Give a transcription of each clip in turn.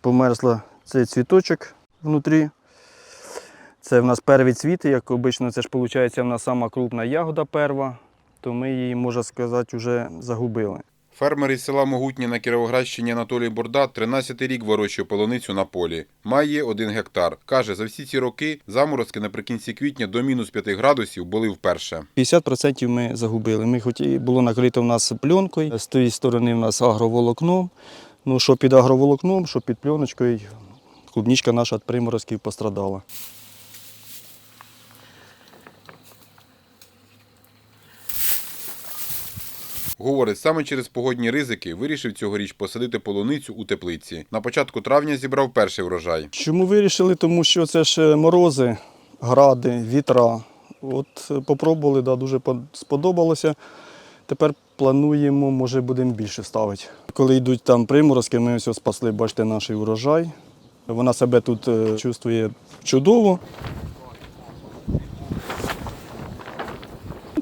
Померзла цей цвіточок внутрі. Це в нас перві цвіти, як обично, це ж виходить в нас сама крупна ягода перва, то ми її, можна сказати, вже загубили. Фермер із села Могутнє на Кіровоградщині Анатолій Бурда 13-й рік вирощує полуницю на полі. Має один гектар. Каже, за всі ці роки заморозки наприкінці квітня до мінус 5 градусів були вперше. 50% ми загубили. Ми хоч було накрито в нас пленкою, з тієї сторони в нас агроволокном. Ну, що під агроволокном, що під пленочкою, клубничка наша від приморозків пострадала. Говорить, саме через погодні ризики вирішив цьогоріч посадити полуницю у теплиці. На початку травня зібрав перший врожай. Чому вирішили? Тому що це ж е, морози, гради, вітра. От е, попробували, да, дуже сподобалося. Тепер плануємо, може будемо більше ставити. Коли йдуть там приморозки, ми ось спасли, бачите, наш урожай. Вона себе тут е, чувствує чудово.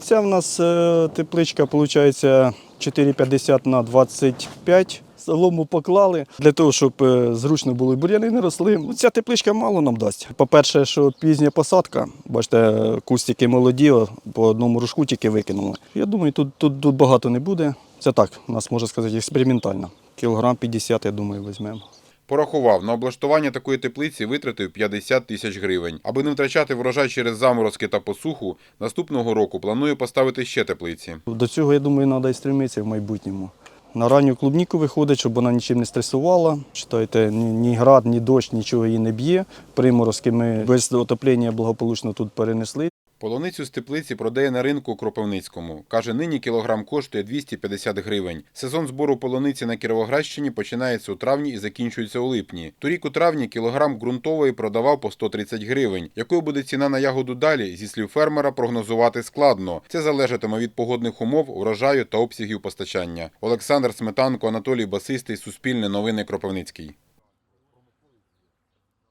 Ця в нас е, тепличка, виходить, 4,50 на 25. Солому поклали для того, щоб е, зручно було і бур'яни не росли. Ну, Ця тепличка мало нам дасть. По-перше, що пізня посадка, бачите, кустики молоді, по одному рушку тільки викинули. Я думаю, тут, тут, тут багато не буде. Це так, у нас можна сказати, експериментально. Кілограм 50, я думаю, візьмемо. Порахував, на облаштування такої теплиці витратив 50 тисяч гривень. Аби не втрачати врожай через заморозки та посуху, наступного року планує поставити ще теплиці. До цього, я думаю, треба і стремитися в майбутньому. На ранню клубніку виходить, щоб вона нічим не стресувала. Читайте, ні, град, ні дощ, нічого її не б'є. Приморозки ми без отоплення благополучно тут перенесли. Полуницю з теплиці продає на ринку у Кропивницькому. Каже, нині кілограм коштує 250 гривень. Сезон збору полуниці на Кіровоградщині починається у травні і закінчується у липні. Торік у травні кілограм ґрунтової продавав по 130 гривень. Якою буде ціна на ягоду далі, зі слів фермера, прогнозувати складно. Це залежатиме від погодних умов, урожаю та обсягів постачання. Олександр Сметанко, Анатолій Басистий, Суспільне новини Кропивницький.